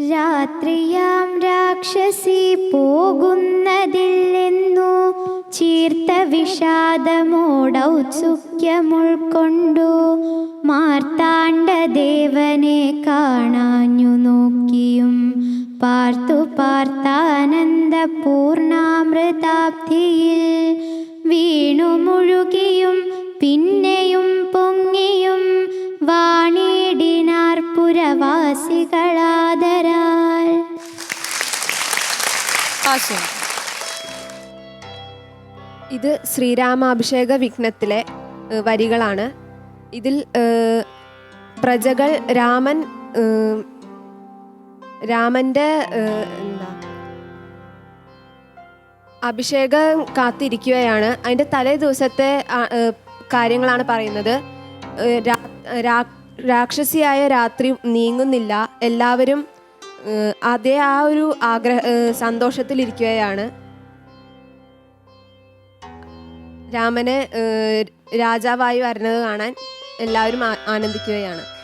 രാത്രിയാം രാക്ഷസി പോകുന്നതില്ലെന്നു ചീർത്ത വിഷാദമോടൗത്സുഖ്യമുൾക്കൊണ്ടു മാർത്താണ്ഡദേവനെ കാണാഞ്ഞു നോക്കിയും പാർത്തു പാർത്താനന്ദ പൂർണാമൃതാബ്ധിയിൽ വീണു മുഴുകിയും പിന്നെയും പുരവാസികളാദരാൽ ഇത് ശ്രീരാമാഭിഷേക വിഘ്നത്തിലെ വരികളാണ്. ഇതിൽ പ്രജകൾ രാമൻ രാമന്റെ രാമന്റെ എന്താ അഭിഷേകം കാത്തിരിക്കുകയാണ്. അതിന്റെ തലേ ദിവസത്തെ കാര്യങ്ങളാണ് പറയുന്നത്. രാക്ഷസിയായ രാത്രി നീങ്ങുന്നില്ല. എല്ലാവരും അതേ ആ ഒരു ആഗ്രഹ സന്തോഷത്തിലിരിക്കുകയാണ്. രാമനെ രാജാവായി വരുന്നത് കാണാൻ എല്ലാവരും ആനന്ദിക്കുകയാണ്.